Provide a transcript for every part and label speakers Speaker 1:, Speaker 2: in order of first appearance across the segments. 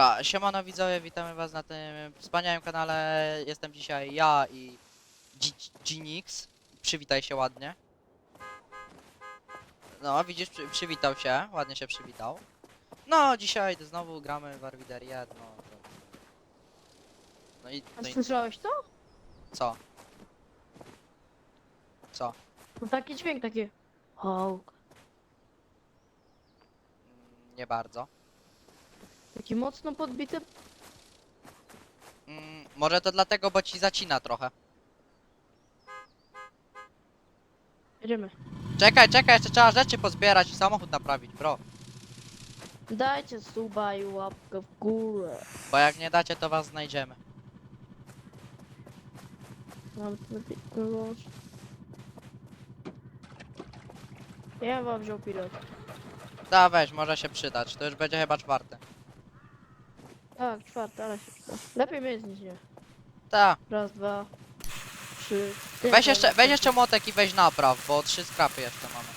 Speaker 1: Dobra, siemano widzowie, witamy was na tym wspaniałym kanale. Jestem dzisiaj ja i Ginix. Przywitaj się ładnie. No, widzisz, przy, przywitał się, ładnie się przywitał. No, dzisiaj znowu gramy w Arwiderię, no to... No i,
Speaker 2: A
Speaker 1: no i
Speaker 2: słyszałeś to?
Speaker 1: co? Co?
Speaker 2: No taki dźwięk taki. Hałk.
Speaker 1: Nie bardzo.
Speaker 2: Taki mocno podbity.
Speaker 1: Mm, może to dlatego, bo ci zacina trochę.
Speaker 2: Jedziemy.
Speaker 1: Czekaj, czekaj, jeszcze trzeba rzeczy pozbierać i samochód naprawić, bro.
Speaker 2: Dajcie suba i łapkę w górę.
Speaker 1: Bo jak nie dacie, to was znajdziemy.
Speaker 2: Mam wyłącz. Ja wam wziął pilot.
Speaker 1: Da, weź, może się przydać. To już będzie chyba czwarty.
Speaker 2: Tak, czwarty, ale się przyda. Lepiej mieć niż nie.
Speaker 1: Ta.
Speaker 2: Raz, dwa, trzy.
Speaker 1: Weź jeszcze, weź jeszcze młotek i weź napraw, bo trzy skrapy jeszcze mamy.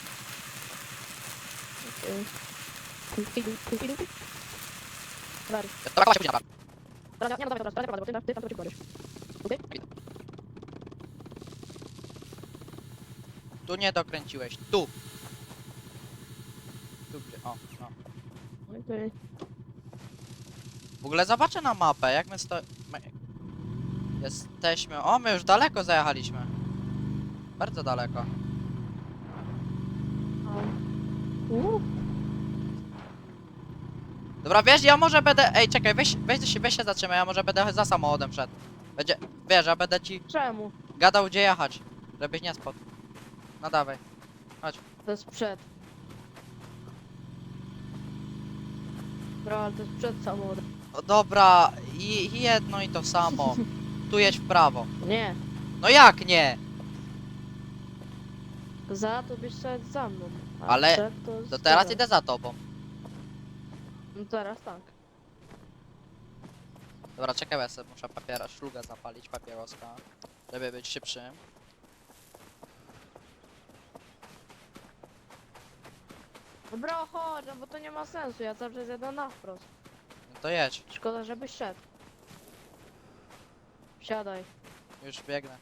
Speaker 2: Dawaj.
Speaker 1: Dobra, później napraw.
Speaker 2: Dobra, nie, no dawaj, dobra, dobra, bo ty, ty tam to kładziesz. Okej?
Speaker 1: Tu nie dokręciłeś, tu. Tu gdzie, o, no.
Speaker 2: Okej.
Speaker 1: W ogóle zobaczę na mapę, jak my sto... my- Jesteśmy, o, my już daleko zajechaliśmy. Bardzo daleko.
Speaker 2: Uuu.
Speaker 1: Dobra, wiesz, ja może będę, ej, czekaj, weź, weź, się, weź się zatrzymaj, ja może będę za samochodem szedł. Będzie, wiesz, ja będę ci
Speaker 2: Czemu?
Speaker 1: gadał gdzie jechać, żebyś nie spadł. No dawaj.
Speaker 2: To jest przed. Bro, ale to jest przed samochodem.
Speaker 1: O, dobra, i, jedno i to samo. Tu jedź w prawo.
Speaker 2: Nie,
Speaker 1: No jak nie?
Speaker 2: za to byś szedł za mną. a
Speaker 1: Ale
Speaker 2: przed to,
Speaker 1: To
Speaker 2: z
Speaker 1: teraz
Speaker 2: tyłu.
Speaker 1: idę za tobą.
Speaker 2: No teraz tak.
Speaker 1: Dobra, czekaj, ja sobie muszę papiera, szluga zapalić, papieroska, żeby być szybszym.
Speaker 2: Bro, chodź, no bo to nie ma sensu, ja cały czas jadę na wprost.
Speaker 1: No to jedź,
Speaker 2: Szkoda, żebyś szedł. Siadaj.
Speaker 1: już biegnę.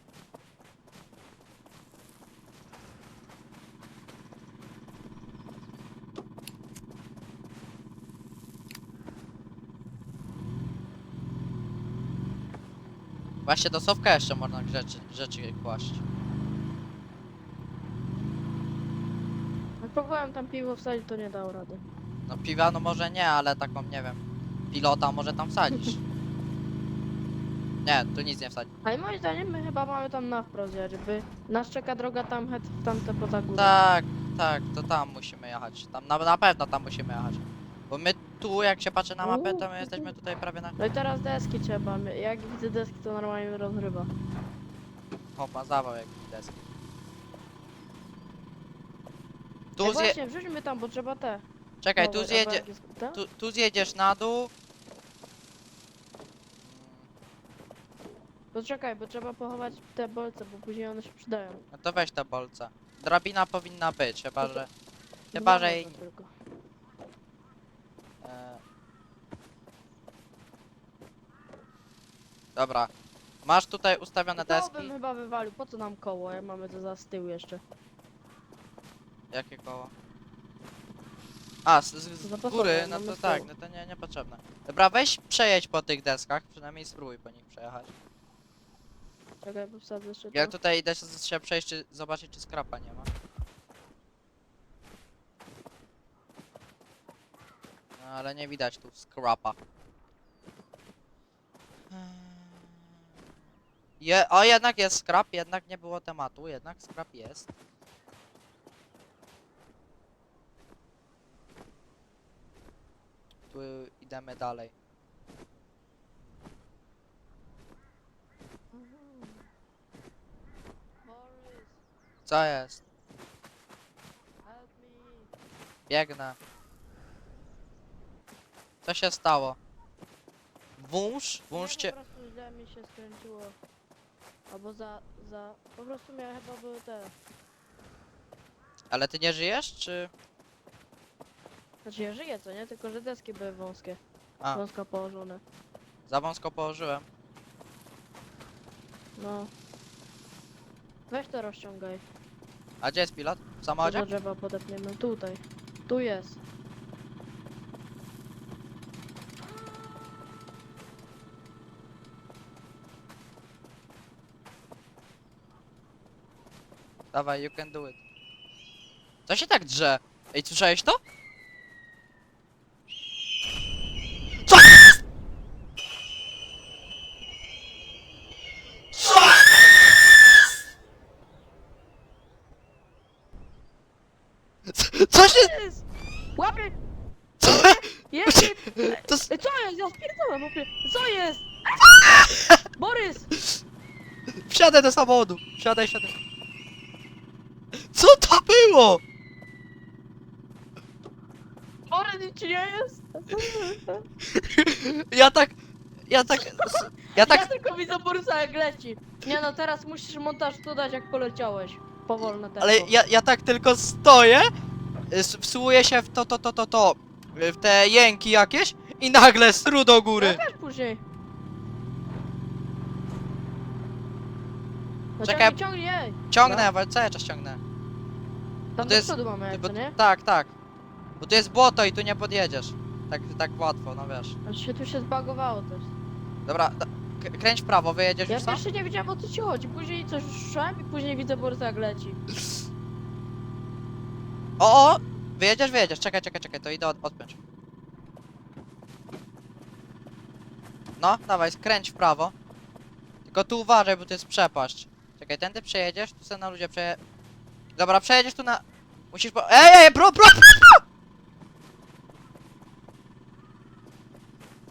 Speaker 1: Właśnie do sowka jeszcze można rzeczy, rzeczy kłaść.
Speaker 2: Jak próbowałem tam piwo wsadzić, to nie dał rady.
Speaker 1: No piwa no może nie, ale taką nie wiem. Pilota może tam wsadzisz. Nie, tu nic nie wsadzi.
Speaker 2: Ale moim zdaniem my chyba mamy tam na wprost jechać, żeby nas czeka droga tam, het- w tamte poza górę.
Speaker 1: Tak, tak, to tam musimy jechać. Tam na, na pewno tam musimy jechać. Bo my tu, jak się patrzy na mapę, to my jesteśmy tutaj prawie na...
Speaker 2: No i teraz deski trzeba, my- jak widzę deski to normalnie rozrywa.
Speaker 1: Hopa, zawał jak deski.
Speaker 2: Ej,
Speaker 1: Tu zje...
Speaker 2: właśnie, wrzućmy tam, bo trzeba te.
Speaker 1: Czekaj,
Speaker 2: nowe,
Speaker 1: tu zjedzie...
Speaker 2: te?
Speaker 1: Tu, tu zjedziesz na dół.
Speaker 2: Poczekaj, bo trzeba pochować te bolce, bo później one się przydają.
Speaker 1: No to weź te bolce. Drabina powinna być, chyba że... Chyba, że...
Speaker 2: tylko.
Speaker 1: E... Dobra. Masz tutaj ustawione
Speaker 2: To
Speaker 1: deski.
Speaker 2: bym chyba wywalił, po co nam koło, jak mamy to za z tyłu jeszcze.
Speaker 1: Jakie koło? A, z, z, z góry, no
Speaker 2: mamy
Speaker 1: to
Speaker 2: z
Speaker 1: tak,
Speaker 2: tyłu.
Speaker 1: no to nie, niepotrzebne. Dobra, weź przejedź po tych deskach, przynajmniej spróbuj po nich przejechać.
Speaker 2: Czekaj, bo jeszcze to.
Speaker 1: tutaj idę się, się przejść, czy zobaczyć, czy skrapa nie ma. No, ale nie widać tu skrapa. Je, o, jednak jest skrap, jednak nie było tematu, jednak skrap jest. Tu idziemy dalej. Co jest?
Speaker 2: help me.
Speaker 1: Biegnę. Co się stało? Wąż? Wąż
Speaker 2: Nie,
Speaker 1: cię...
Speaker 2: po prostu źle mi się skręciło. Albo za, za... Po prostu miałem chyba były te...
Speaker 1: Ale ty nie żyjesz, czy...
Speaker 2: Znaczy ja żyję, co nie? Tylko, że deski były wąskie.
Speaker 1: A.
Speaker 2: Wąska położone.
Speaker 1: Za wąsko położyłem.
Speaker 2: No. Weź to rozciągaj.
Speaker 1: A gdzie jest pilot? W samochodzie?
Speaker 2: do drzewa podepniemy. Tutaj. Tu jest.
Speaker 1: Dawaj, you can do it. Co się tak drze? Ej, słyszałeś to? Co jest? Co jest? Co- Co się...
Speaker 2: Jest! Łapie!
Speaker 1: Co,
Speaker 2: Jest!
Speaker 1: to, s-
Speaker 2: Ej, Co jest? Ja spierdolę, łapie! Co jest? Borys!
Speaker 1: wsiadaj do samochodu. Wsiadaj, wsiadaj. Co to było?
Speaker 2: Borys, nic ci nie jest?
Speaker 1: Ja tak... Ja tak... Ja tak...
Speaker 2: Ja tylko widzę Borysa jak leci. Nie no, teraz musisz montaż dodać jak poleciałeś. Powolne tempo.
Speaker 1: Ale ja, ja tak tylko stoję, y, s- się w to, to, to, to, to, y, w te jęki jakieś i nagle stru do góry.
Speaker 2: Weź później. No
Speaker 1: Czekaj.
Speaker 2: ciągnij, ciągnij, ej.
Speaker 1: Ciągnę, ale cały czas ciągnę.
Speaker 2: Tam
Speaker 1: to
Speaker 2: do
Speaker 1: jest-
Speaker 2: przodu mamy
Speaker 1: Bo,
Speaker 2: nie?
Speaker 1: tak, tak. Bo tu jest błoto i tu nie podjedziesz. Tak, tak łatwo, no wiesz.
Speaker 2: Aż się tu się zbagowało też.
Speaker 1: Dobra, da, k- kręć w prawo, wyjedziesz
Speaker 2: Ja
Speaker 1: już sam?
Speaker 2: jeszcze nie wiedziałem o co ci chodzi. Później coś słyszałem i później widzę Borysa jak leci.
Speaker 1: O, o! Wyjedziesz, wyjedziesz, czekaj, czekaj, czekaj, to idę od, odpiąć. No, dawaj, skręć w prawo. Tylko tu uważaj, bo to jest przepaść. Czekaj, tędy przejedziesz, tu sobie na ludzie przeje... Dobra, przejedziesz tu na... Musisz po... Ej, ej, bro, bro!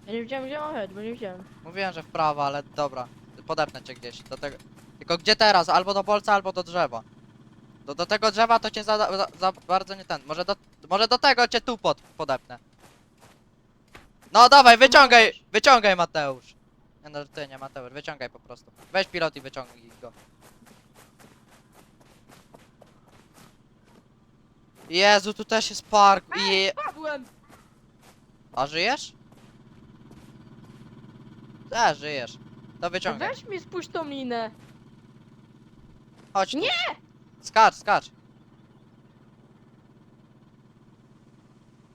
Speaker 2: Ja nie wiedziałem gdzie mam jechać, bo nie wiedziałem.
Speaker 1: Mówiłem, że w prawo, ale dobra. Podepnę cię gdzieś, do tego... Tylko gdzie teraz? Albo do bolca, albo do drzewa. Do, do tego drzewa to cię za, za, za bardzo nie ten. Może do, może do tego cię tu pod, podepnę. No dawaj, wyciągaj, wyciągaj Mateusz. Nie no, ty nie Mateusz, wyciągaj po prostu. Weź pilot i wyciągnij go. Jezu, tu też jest park i...
Speaker 2: Padłem!
Speaker 1: A żyjesz? A, żyjesz. To wyciągaj.
Speaker 2: Weź mi spuść tą linę.
Speaker 1: Chodź tu.
Speaker 2: Nie!
Speaker 1: Skacz, skacz.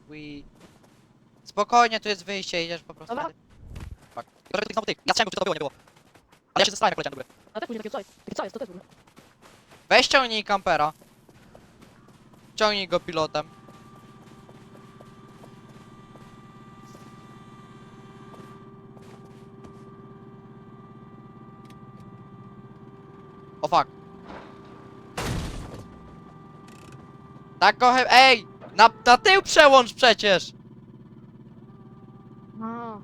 Speaker 1: Ui. Spokojnie, tu jest wyjście, idziesz po prostu.
Speaker 2: Dobra.
Speaker 1: Tak. Że znowu ty. Ja słyszałem, czy to było, nie było. Ale ja się zastanawiam, jak poleciałem do góry.
Speaker 2: A tak później takie co jest? Takie co jest? To też w ogóle.
Speaker 1: Weź ciągnij kampera. Ciągnij go pilotem. O fuck. Tak go he- Ej! Na, na tył przełącz przecież!
Speaker 2: A.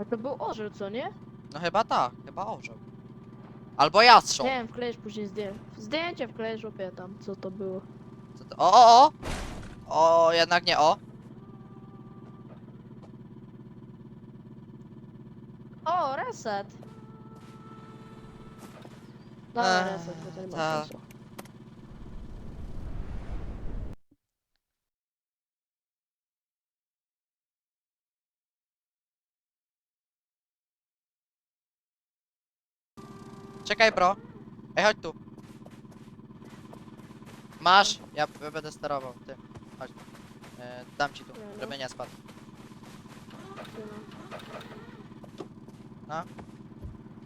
Speaker 2: A to był orzeł, co nie?
Speaker 1: No chyba tak, chyba orzeł. Albo jastrząb.
Speaker 2: Nie wiem, wklejesz później zdjęcie. Zdjęcie wklejesz, opie tam, co to było.
Speaker 1: Co to? O, o, o! O, jednak nie o.
Speaker 2: O, reset! Dobra,
Speaker 1: Eee,
Speaker 2: reset, bo to nie ma
Speaker 1: tak.
Speaker 2: sensu.
Speaker 1: Czekaj, bro. Ej, chodź tu. Masz, ja, będę sterował, ty. Chodź. E, dam ci tu,
Speaker 2: Nie, no.
Speaker 1: żeby nie spadł.
Speaker 2: Ty
Speaker 1: No.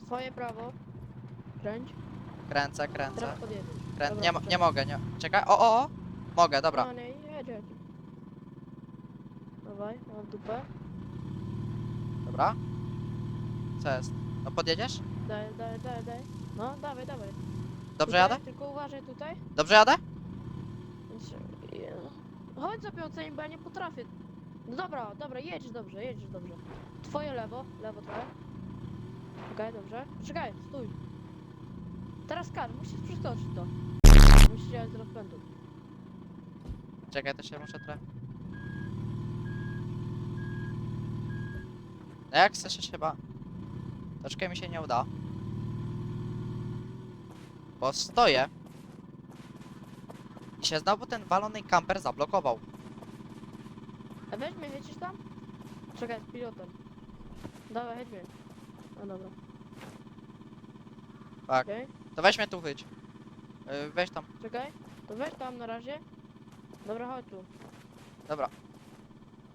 Speaker 2: Twoje prawo. Kręć.
Speaker 1: Kręcę, kręcę.
Speaker 2: Teraz podjedziesz.
Speaker 1: Krę...
Speaker 2: Dobra,
Speaker 1: Nie, mo- nie mogę, nie. Czekaj, o, o, o. Mogę, dobra.
Speaker 2: No nie, jedź, jedź. Dawaj, mam dupę.
Speaker 1: Dobra. Co jest? No podjedziesz?
Speaker 2: Daj, daj, daj, daj. No, dawaj, dawaj.
Speaker 1: Dobrze
Speaker 2: tutaj,
Speaker 1: jadę?
Speaker 2: Tylko uważaj tutaj.
Speaker 1: Dobrze jadę?
Speaker 2: Chodź za piącem, bo ja nie potrafię. No dobra, dobra, jedziesz dobrze, jedziesz dobrze. Twoje lewo, lewo trochę. Czekaj, dobrze. Czekaj, stój. Teraz kar, musisz przystoczyć to. Musisz jechać z rozpędu.
Speaker 1: Czekaj, to się muszę trochę... No jak chcesz chyba... Troszkę mi się nie uda. Bo stoję. I się znowu ten walony kamper zablokował.
Speaker 2: A weź mnie, jedziesz tam? Czekaj, z pilotem. Dawaj, jedź mnie. No dobra.
Speaker 1: Tak.
Speaker 2: Okej,
Speaker 1: To weź mnie tu chyć. Yy, weź tam.
Speaker 2: czekaj. To weź tam na razie. Dobra, chodź tu.
Speaker 1: Dobra.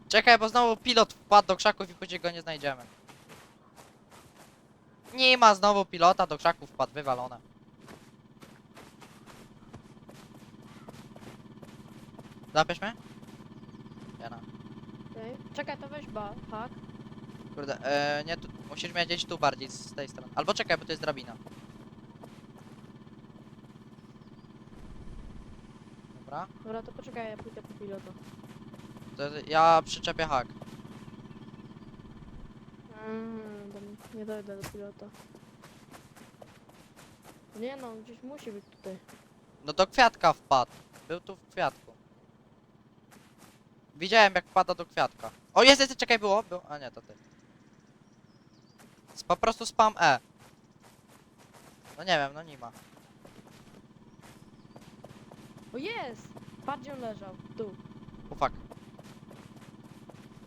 Speaker 1: Czekaj, bo znowu pilot wpadł do krzaków i później go nie znajdziemy. Nie ma znowu pilota, do krzaków wpadł, wywalone. Zapiesz mnie? Nie.
Speaker 2: Okej. Czekaj, to weź ba, hak.
Speaker 1: Kurde, e, nie tu, musisz mnie gdzieś tu bardziej z tej strony. Albo czekaj, bo to jest drabina. Dobra,
Speaker 2: Dobra, to poczekaj, ja pójdę po pilota.
Speaker 1: to ja przyczepię hak.
Speaker 2: Mm, dam- nie dojdę do pilota. Nie no, gdzieś musi być tutaj.
Speaker 1: No do kwiatka wpadł. Był tu w kwiatku. Widziałem jak wpada do kwiatka. O jest, jest, czekaj, było? było? A nie, to ty. Po prostu spam E. No nie wiem, no nie ma.
Speaker 2: O jest! Patrz gdzie on leżał. Tu.
Speaker 1: O fuck.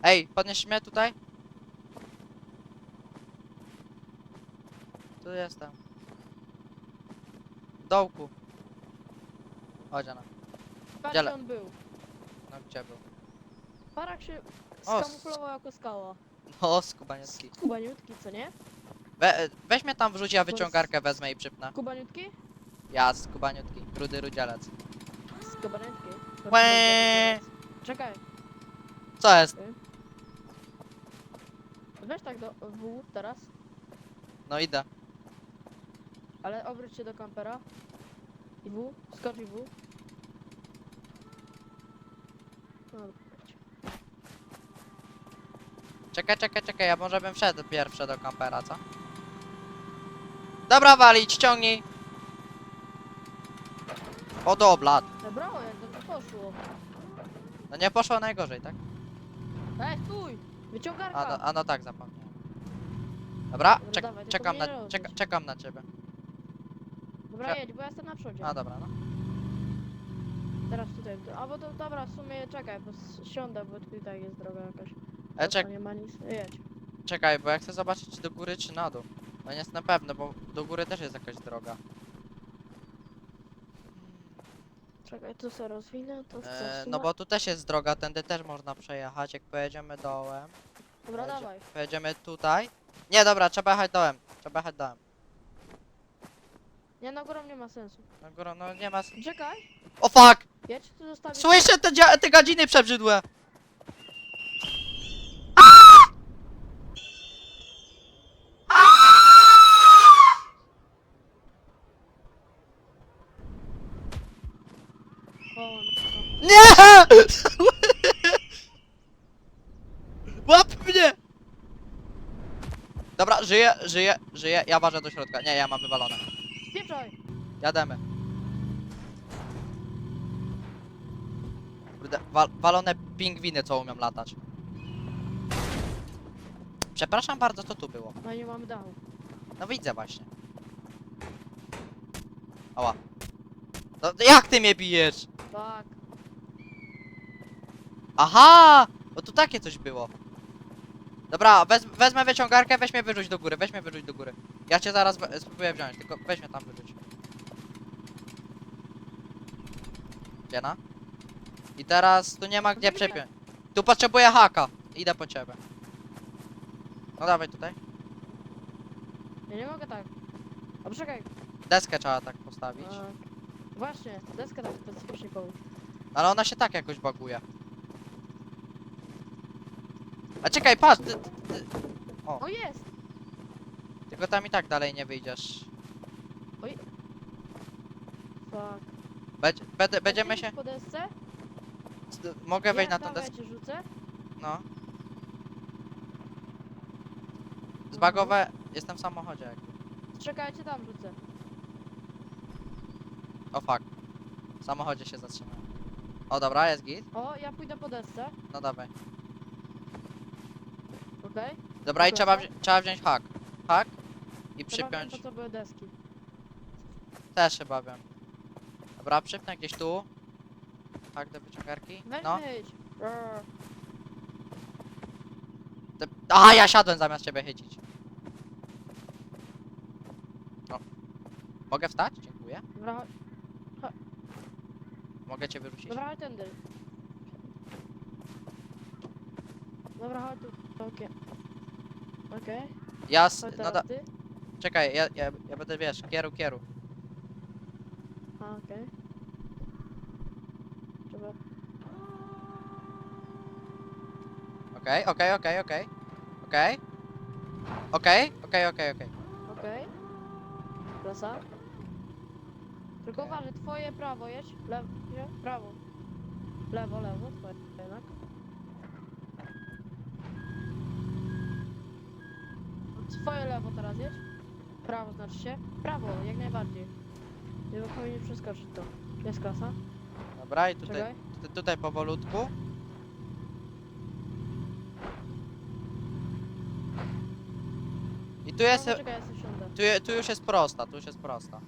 Speaker 1: Ej, podnieś mnie tutaj? Tu jestem. W dołku. Chodź Anna. Dziele.
Speaker 2: gdzie on był.
Speaker 1: No gdzie był?
Speaker 2: Parak się
Speaker 1: O,
Speaker 2: skamuflował jako skała.
Speaker 1: No, skubaniecki.
Speaker 2: Kubaniutki, co nie?
Speaker 1: We, e, weź mnie tam wrzuć, ja wyciągarkę wezmę i przypnę.
Speaker 2: Kubaniutki?
Speaker 1: Ja, skubaniutki. Rudy rudzielec.
Speaker 2: Skubaniutki.
Speaker 1: Łe.
Speaker 2: Czekaj,
Speaker 1: Co jest?
Speaker 2: weź tak do W teraz,
Speaker 1: No idę.
Speaker 2: ale obróć się do kampera. I W, skocz i W. No, dobra, chodź.
Speaker 1: Czekaj, czekaj, czekaj, ja może bym wszedł pierwszy do kampera, co? Dobra, walić, ciągnij. O doblat.
Speaker 2: No brawo, jak dobrze poszło.
Speaker 1: No nie poszło najgorzej, tak?
Speaker 2: Ej, stój! Wyciągarka!
Speaker 1: A no, a no tak, zapomniałem. Dobra,
Speaker 2: Dobra,
Speaker 1: czek
Speaker 2: dawaj,
Speaker 1: czekam, na, czeka czekam na ciebie.
Speaker 2: Dobra, jedź, bo ja jestem na przodzie.
Speaker 1: A dobra, no.
Speaker 2: Teraz tutaj. Albo to, dobra, w sumie czekaj, bo s- siądę, bo tutaj jest droga jakaś.
Speaker 1: E, czek
Speaker 2: To nie ma nic. Jedź.
Speaker 1: czekaj, bo ja chcę zobaczyć do góry czy na dół. No nie jest na pewno, bo do góry też jest jakaś droga.
Speaker 2: Czekaj, tu se rozwinę, to chcę.
Speaker 1: E, no bo tu też jest droga, tędy też można przejechać, jak pojedziemy dołem.
Speaker 2: Dobra,
Speaker 1: Pojedzie-
Speaker 2: dawaj.
Speaker 1: Pojedziemy tutaj. Nie, dobra, trzeba jechać dołem. Trzeba jechać dołem.
Speaker 2: Nie, na górą nie ma sensu.
Speaker 1: No góra, no nie ma... s-
Speaker 2: Czekaj,
Speaker 1: O fuck!
Speaker 2: ja ci tu zostawię.
Speaker 1: Słyszę te, dzia- te gadziny przebrzydłe!
Speaker 2: O, no.
Speaker 1: Nie! Łap mnie! Dobra, żyję, żyję, żyję. Ja ważę do środka. Nie, ja mam wywalone. Jademy. Kurde, wa walone pingwiny, co umią latać. Przepraszam bardzo, co tu było?
Speaker 2: No nie mamy dachu.
Speaker 1: No widzę właśnie. Ała. No jak ty mnie bijesz?
Speaker 2: Tak.
Speaker 1: Aha! Bo tu takie coś było. Dobra, wez, wezmę wyciągarkę, weź mnie wyrzuć do góry, weź mnie wyrzuć do góry. Ja cię zaraz we, spróbuję wziąć, tylko weź mnie tam wyrzuć. Gdzie na? I teraz tu nie ma gdzie przepiąć. Tu potrzebuję haka. Idę po ciebie. No dawaj tutaj.
Speaker 2: Ja nie mogę tak. A poczekaj.
Speaker 1: Deskę trzeba tak postawić.
Speaker 2: A, właśnie, deska tak specyficznie komuś.
Speaker 1: Ale ona się tak jakoś baguje. A czekaj, patrz, ty, ty, ty,
Speaker 2: O, jest!
Speaker 1: tylko tam i tak dalej nie wyjdziesz.
Speaker 2: Fuck.
Speaker 1: Będzie, będę, będziemy się...
Speaker 2: iść po desce?
Speaker 1: z- Mogę wejść na tą deskę?
Speaker 2: cię rzucę.
Speaker 1: No. Zbagowe... Jestem w samochodzie. jakby.
Speaker 2: Czekajcie, tam rzucę.
Speaker 1: O fuck. W samochodzie się zatrzymałem. O dobra, jest git.
Speaker 2: O, ja pójdę po desce.
Speaker 1: No dawaj.
Speaker 2: Okej?
Speaker 1: Dobra, i trzeba, wzi trzeba wziąć hak. Hak. I przypiąć.
Speaker 2: Po co były deski?
Speaker 1: Też chyba wiem. Dobra, przypnę gdzieś tu. Hak do wyciągarki?
Speaker 2: Weź
Speaker 1: No.
Speaker 2: wyjdź. Brr.
Speaker 1: Te... Aha, ja siadłem zamiast ciebie chycić. O. Mogę wstać? Dziękuję.
Speaker 2: Dobra, chodź-
Speaker 1: Mogę cię wyrzucić?
Speaker 2: dobra, chodź tędy. Dobra, chodź tu. Okej. Okej.
Speaker 1: Ja s... No
Speaker 2: teraz
Speaker 1: da...
Speaker 2: ty.
Speaker 1: Czekaj, ja, ja, ja będę, wiesz, kieru, kieru.
Speaker 2: A, okej. Trzeba...
Speaker 1: Okej, okej, okej, okej. Okej. Okej, okej, okej, okej.
Speaker 2: Okej. Klasa. Tylko uważaj, twoje prawo jedź. Lewo, prawo. Lewo, lewo, twoje jednak. Twoje lewo teraz jedź. Prawo znaczy się. Prawo, jak najbardziej. Nie powinien przeskoczyć to. Jest klasa.
Speaker 1: Dobra, i tutaj,
Speaker 2: Czekaj.
Speaker 1: tu- tutaj powolutku. I tu jest,
Speaker 2: No, czekaj, ja sobie wsiądę.
Speaker 1: tu, je- tu już jest prosta, tu już jest prosta.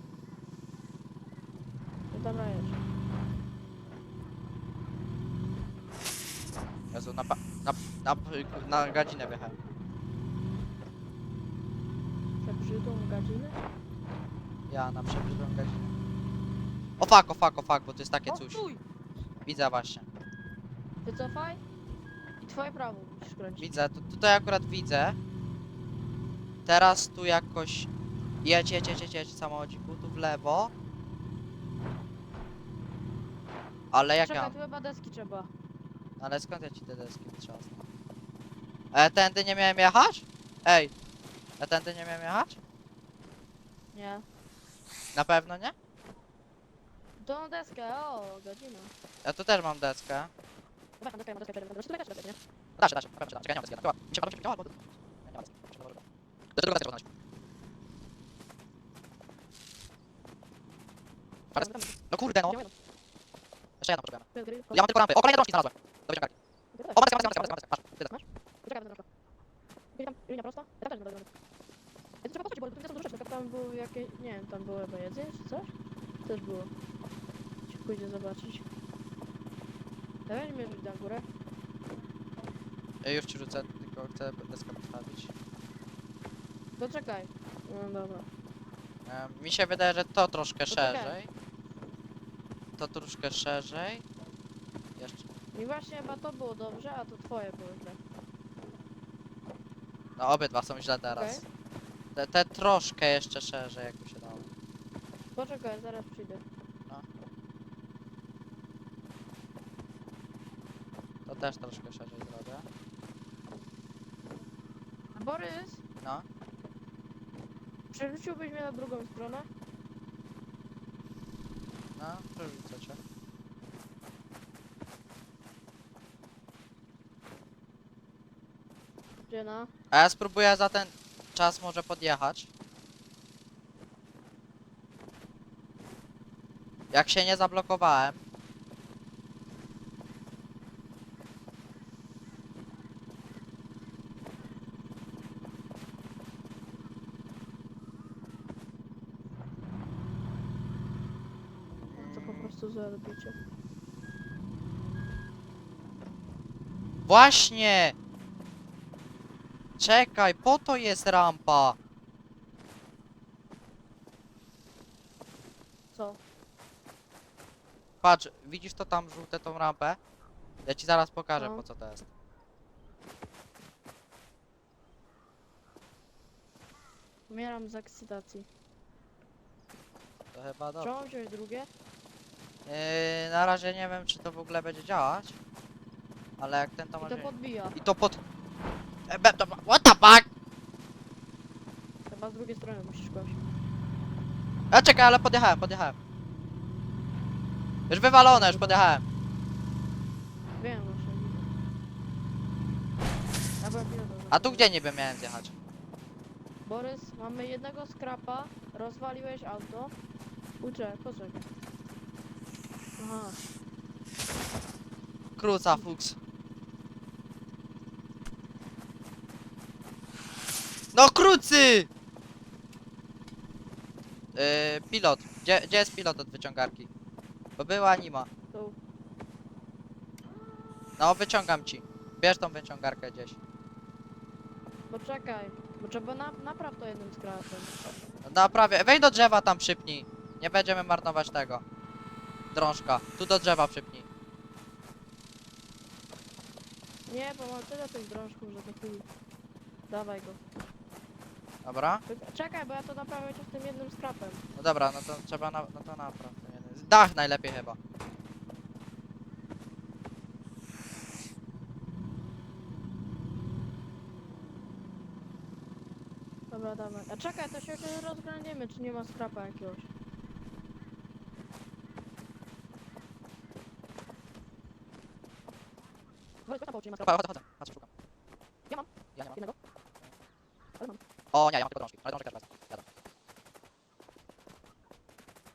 Speaker 2: No dobra, jedź.
Speaker 1: Jezu, na, pa- na, na, na gadzinę wjechałem.
Speaker 2: Przebrzydłą godzinę.
Speaker 1: Ja na przebrzydłą gadzinę. O fuck, o fuck, o fuck, bo to jest takie
Speaker 2: O,
Speaker 1: coś.
Speaker 2: stój!
Speaker 1: Widzę właśnie.
Speaker 2: Wycofaj. I twoje prawo musisz kręcić.
Speaker 1: Widzę, tu, tutaj akurat widzę. Teraz tu jakoś... Jedź, jedź, jedź, jedź, jedź samochodziku, tu w lewo. Ale jak ja...
Speaker 2: Czekaj, tu chyba deski trzeba.
Speaker 1: Ale skąd ja ci te deski wytrzasnę? E, tędy nie miałem jechać? Ej! Ja tędy nie miałem jechać?
Speaker 2: Nie.
Speaker 1: Na pewno nie?
Speaker 2: To na deskę, o, godzina.
Speaker 1: Ja tu też mam deskę.
Speaker 2: Na deskę, mam deskę, czekaj, dobra, tutaj też deskę, nie?
Speaker 1: Da się, da się, na pewno. Czekaj, nie mam deski. Chyba, mi się podoba, mi się działa, bo... Nie, nie ma deski. Muszę dołożyć. Do drugiego deskę poznać.
Speaker 2: Dobra,
Speaker 1: No kurde no! Jeszcze jedną potrzebujemy. Ja mam tylko rampy. O, kolejne drążki znalazłem. Do wyciągarki.
Speaker 2: dobra,
Speaker 1: O, maska, maska, maska, maska, maska. Masz, tyle.
Speaker 2: Masz? Poczekaj, będę naszła. Linia, linia prosta? Ja też będę robił. Ja trzeba popatrzeć, bo tu nie są duże rzeczy, tam były jakieś, nie wiem, tam było chyba jedzenie czy coś? Też było. Ci pójdzie zobaczyć. Dawaj mnie rzuć na górę.
Speaker 1: Ja już ci rzucę, tylko chcę deskę postawić.
Speaker 2: Poczekaj. No dobra.
Speaker 1: E, mi się wydaje, że to troszkę
Speaker 2: Poczekaj.
Speaker 1: szerzej. To troszkę szerzej. Jeszcze.
Speaker 2: I właśnie chyba to było dobrze, a to twoje było źle.
Speaker 1: No obydwa są źle teraz. Te, te troszkę jeszcze szerzej, jakby się dało.
Speaker 2: Poczekaj, zaraz przyjdę.
Speaker 1: To też troszkę szerzej zrobię.
Speaker 2: Borys,
Speaker 1: No.
Speaker 2: przerzuciłbyś mnie na drugą stronę?
Speaker 1: No, przerzucę cię.
Speaker 2: Gdzie na?
Speaker 1: A ja spróbuję za ten czas może podjechać. Jak się nie zablokowałem.
Speaker 2: To po prostu zarobicie.
Speaker 1: Właśnie! Czekaj, po to jest rampa.
Speaker 2: Co?
Speaker 1: Patrz, widzisz to tam żółte tą rampę? Ja ci zaraz pokażę
Speaker 2: No.
Speaker 1: po co to jest.
Speaker 2: Umieram z ekscytacji.
Speaker 1: To chyba dobrze.
Speaker 2: Trzeba wziąć drugie?
Speaker 1: Yy, na razie nie wiem czy to w ogóle będzie działać. Ale jak ten to
Speaker 2: I
Speaker 1: może...
Speaker 2: to podbija.
Speaker 1: I to pod... E, be, to, what the fuck?
Speaker 2: Chyba z drugiej strony musisz kość.
Speaker 1: A czekaj, ale podjechałem, podjechałem. Już wywalone, już podjechałem.
Speaker 2: Wiem właśnie. widzę. Ja byłem pilotem,
Speaker 1: A tu gdzie niby miałem zjechać?
Speaker 2: Borys, mamy jednego skrapa, rozwaliłeś auto. Uczę, poczekaj. Aha,
Speaker 1: Kruca, fuks. No krucy! Yy, pilot. Gdzie, gdzie jest pilot od wyciągarki? Bo była, nie ma.
Speaker 2: tu.
Speaker 1: No, wyciągam ci. Bierz tą wyciągarkę gdzieś.
Speaker 2: Poczekaj, bo trzeba na, napraw to jednym skrapem.
Speaker 1: Naprawię. Wejdź do drzewa tam przypnij. Nie będziemy marnować tego. Drążka. Tu do drzewa przypnij.
Speaker 2: Nie, bo mam tyle tych drążków, że to chuj. Dawaj go.
Speaker 1: Dobra?
Speaker 2: Czek- Czekaj, bo ja to naprawię cię z tym jednym skrapem.
Speaker 1: No dobra, no to trzeba na, no to napraw. ten jeden. Dach najlepiej chyba.
Speaker 2: Dobra, dawaj. A czekaj, to się jeszcze rozglądniemy, czy nie ma skrapa jakiegoś. Nie ma skrapa.
Speaker 1: Chodzę, chodzę, chodzę. Patrz, szukam.
Speaker 2: Ja mam.
Speaker 1: Ja nie mam.
Speaker 2: Jednego? Ale mam.
Speaker 1: O nie, ja mam tylko drążki. Ale drążek też wezmę. Jadę.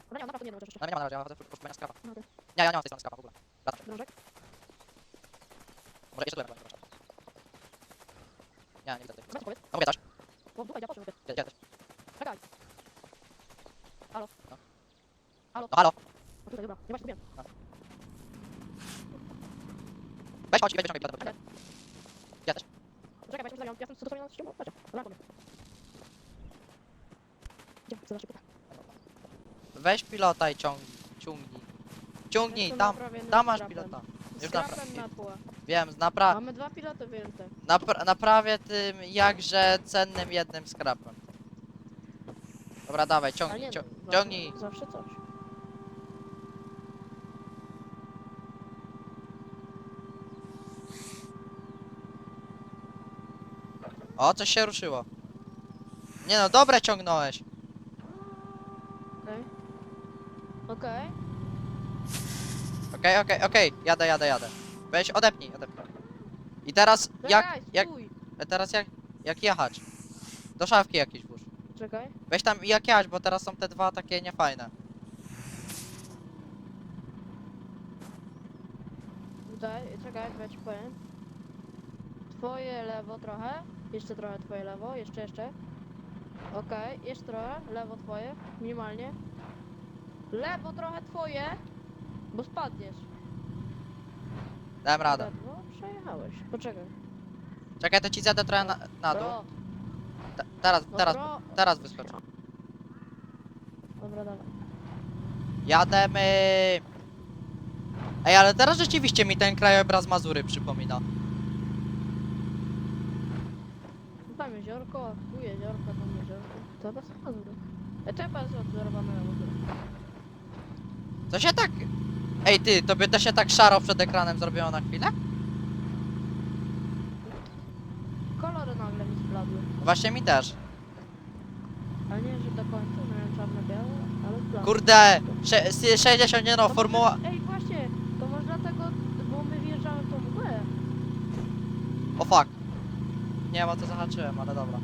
Speaker 2: Dobra, nie, naprawdę nie wiem,
Speaker 1: No nie ma na razie, ja chodzę w poszukiwania skrapa.
Speaker 2: No okej.
Speaker 1: Nie, ja nie mam z tej strony skrapa w ogóle. Latam się.
Speaker 2: Drążek?
Speaker 1: Może jeszcze tu ewentualnie zobaczę. Nie, nie widzę tej.
Speaker 2: Weź powiedz.
Speaker 1: No mówię dać.
Speaker 2: Bo tutaj działa, mówię.
Speaker 1: Gdzie, gdzie też?
Speaker 2: Czekaj. Halo?
Speaker 1: No.
Speaker 2: Halo?
Speaker 1: No halo.
Speaker 2: O tutaj, dobra. Nie właśnie wiem.
Speaker 1: Weź chodź i weź wyciągaj biletę. Ja też.
Speaker 2: Czekaj, weź mi zagram. Ja jestem co do mnie na Chodźcie. Dobra, powiem. Gdzie? Co za szybko.
Speaker 1: Weź pilota i ciągnij. Ciągnij. Ciągnij, tam. Tam masz pilota. Już napraw-
Speaker 2: na tło.
Speaker 1: Wiem, napra
Speaker 2: Mamy dwa piloty wyjęte.
Speaker 1: napra naprawię tym jakże cennym jednym skrapem. Dobra, dawaj, ciągnij,
Speaker 2: nie,
Speaker 1: cią
Speaker 2: zawsze-
Speaker 1: ciągnij.
Speaker 2: Zawsze coś.
Speaker 1: O, coś się ruszyło. Nie no, dobre ciągnąłeś.
Speaker 2: Okej. Okej.
Speaker 1: Okej, okej, okej, jadę, jadę, jadę. Weź, odepnij, odepnij. I teraz, jak,
Speaker 2: Czekaj,
Speaker 1: jak,
Speaker 2: stój.
Speaker 1: teraz jak, jak jechać? Do szafki jakiejś włóż.
Speaker 2: Czekaj.
Speaker 1: Weź tam jak jechać, bo teraz są te dwa takie niefajne.
Speaker 2: Tutaj, czekaj, bo ja ci powiem. Twoje lewo trochę. Jeszcze trochę twoje lewo. Jeszcze, jeszcze. Okej, jeszcze trochę. Lewo twoje. Minimalnie. Lewo trochę twoje. Bo spadniesz.
Speaker 1: Dałem radę.
Speaker 2: Ledwo przejechałeś. Poczekaj.
Speaker 1: Czekaj, to ci zjadę trochę na, na dół.
Speaker 2: Bro,
Speaker 1: Te- teraz,
Speaker 2: no
Speaker 1: teraz,
Speaker 2: bro.
Speaker 1: teraz wyskoczę.
Speaker 2: Dobra, dawaj.
Speaker 1: Jademy. Ej, ale teraz rzeczywiście mi ten krajobraz Mazury przypomina.
Speaker 2: Tam jeziorko, tu jeziorko, tam jeziorko. To bez Mazury. E, trzeba jest odwzorowane na Mazurę.
Speaker 1: To się tak... Ej ty, tobie to się tak szaro przed ekranem zrobiło na chwilę?
Speaker 2: Kolory nagle mi zbladły.
Speaker 1: Właśnie mi też.
Speaker 2: Ale nie, że do końca miałem czarno-białe, ale zbladły.
Speaker 1: Kurde, sze- s- 60 nie no,
Speaker 2: To
Speaker 1: formuła...
Speaker 2: Może, ej, właśnie, to może dlatego, bo my wjeżdżamy w tą mgłę.
Speaker 1: O fuck. Nie wiem o co zahaczyłem, ale dobra.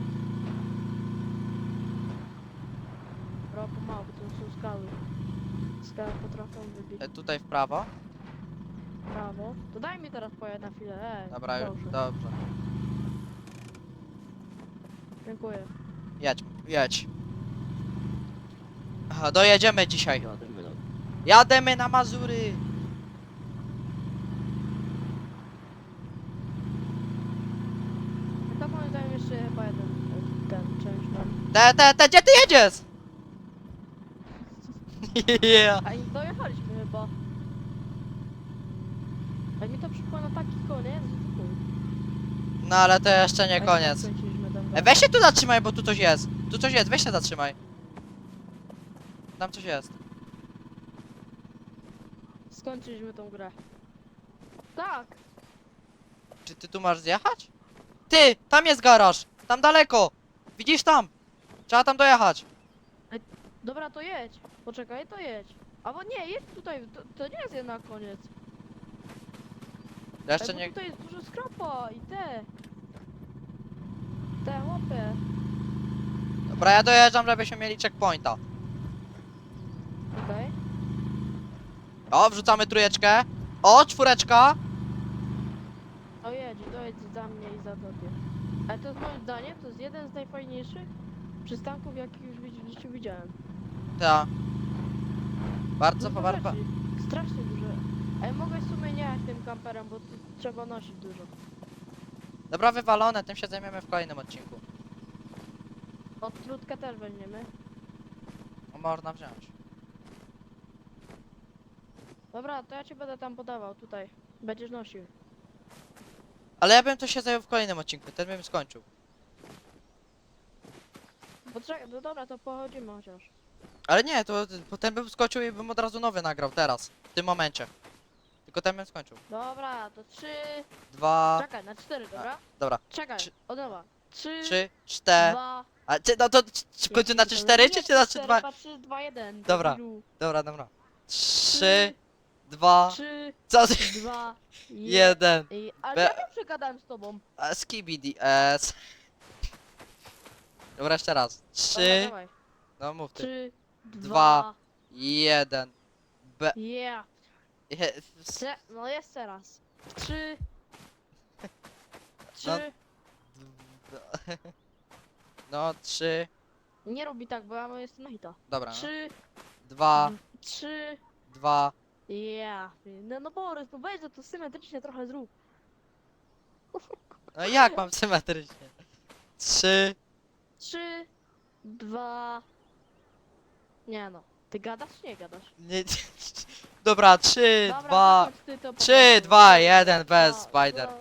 Speaker 2: Bro, pomału, bo to są skały. Skały potrafią wybić
Speaker 1: E, tutaj w prawo.
Speaker 2: prawo. To daj mi teraz pojechać na chwilę, ej.
Speaker 1: Dobra, już,
Speaker 2: proszę.
Speaker 1: dobrze.
Speaker 2: Dziękuję.
Speaker 1: Jedź, jedź. Aha, dojedziemy dzisiaj. Jademy na Mazury.
Speaker 2: To moim zdaniem jeszcze chyba jeden, e, ten, część mam.
Speaker 1: Te, te, te, gdzie ty jedziesz? yeah.
Speaker 2: A i dojechaliśmy chyba. A mi to przypomina taki koniec, że to chuj.
Speaker 1: No ale to jeszcze nie koniec.
Speaker 2: skończyliśmy.
Speaker 1: E, weź się tu zatrzymaj, bo tu coś jest. Tu coś jest, weź się zatrzymaj. Tam coś jest.
Speaker 2: Skończyliśmy tą grę. Tak!
Speaker 1: Czy ty tu masz zjechać? Ty, tam jest garaż. Tam daleko. Widzisz tam? Trzeba tam dojechać.
Speaker 2: Dobra, to jedź. Poczekaj, to jedź. Albo nie, jedź tutaj, to, to nie jest jednak koniec.
Speaker 1: Jeszcze
Speaker 2: Ej, bo
Speaker 1: nie...
Speaker 2: tutaj jest dużo skrapa i te. Te łopy.
Speaker 1: Dobra, ja dojeżdżam, żebyśmy mieli checkpointa.
Speaker 2: Okej.
Speaker 1: O, wrzucamy trójeczkę. O, czwóreczka.
Speaker 2: To jedź, dojedź za mnie i za tobie. Ale to jest moim zdaniem, to jest jeden z najfajniejszych przystanków, jakich już w ży- życiu widziałem.
Speaker 1: Ta. Bardzo,
Speaker 2: Dużo rzeczy. Strasznie duże. Ej, mogłeś w sumie nie jechać tym kamperem, bo tu trzeba nosić dużo.
Speaker 1: Dobra, wywalone, tym się zajmiemy w kolejnym odcinku.
Speaker 2: Odtrutkę też weźmiemy.
Speaker 1: No, można wziąć.
Speaker 2: Dobra, to ja ci będę tam podawał, tutaj. Będziesz nosił.
Speaker 1: Ale ja bym to się zajął w kolejnym odcinku, ten bym skończył.
Speaker 2: Poczekaj, no dobra, to pochodzimy chociaż.
Speaker 1: Ale nie, to ten bym skończył i bym od razu nowy nagrał teraz, w tym momencie. Tylko ten bym skończył.
Speaker 2: Dobra, to trzy.
Speaker 1: Dwa,
Speaker 2: Czekaj, na cztery, dobra?
Speaker 1: dobra,
Speaker 2: Czekaj,
Speaker 1: trzy-
Speaker 2: od nowa. Trzy,
Speaker 1: trzy, cztery.
Speaker 2: dwa.
Speaker 1: A czy, no to czy- czy kończy na trzy, cztery, czy, czy na trzy, dwa?
Speaker 2: Trzy, dwa, jeden.
Speaker 1: Dobra.
Speaker 2: debilu.
Speaker 1: Dobra, dobra. Trzy, dwa,
Speaker 2: Trzy,
Speaker 1: co ty?
Speaker 2: dwa, je-
Speaker 1: Jeden.
Speaker 2: I, ale
Speaker 1: Be-
Speaker 2: ja nie przegadałem z tobą.
Speaker 1: A, Skibidi, S. Dobra, jeszcze raz.
Speaker 2: Dobra,
Speaker 1: Trzy,
Speaker 2: dawaj.
Speaker 1: No mów ty.
Speaker 2: Trzy,
Speaker 1: Dwa.
Speaker 2: dwa.
Speaker 1: Jeden. B.
Speaker 2: Yeah.
Speaker 1: Je,
Speaker 2: Trze no jeszcze raz. Trzy. Trzy.
Speaker 1: No. No, trzy.
Speaker 2: Nie robi tak, bo ja jestem na hita.
Speaker 1: Dobra, no.
Speaker 2: Trzy.
Speaker 1: Dwa,
Speaker 2: d- Trzy.
Speaker 1: dwa.
Speaker 2: Yeah. No, no Borys, no weź, że to symetrycznie trochę zrób.
Speaker 1: No jak mam symetrycznie? Trzy.
Speaker 2: Trzy. Dwa. Nie no. Ty gadasz czy nie gadasz?
Speaker 1: Nie, Dobra, trzy,
Speaker 2: Dobra,
Speaker 1: dwa.
Speaker 2: wychodź ty, to
Speaker 1: Trzy,
Speaker 2: popatrz.
Speaker 1: dwa, jeden, bez
Speaker 2: No,
Speaker 1: spider.
Speaker 2: no.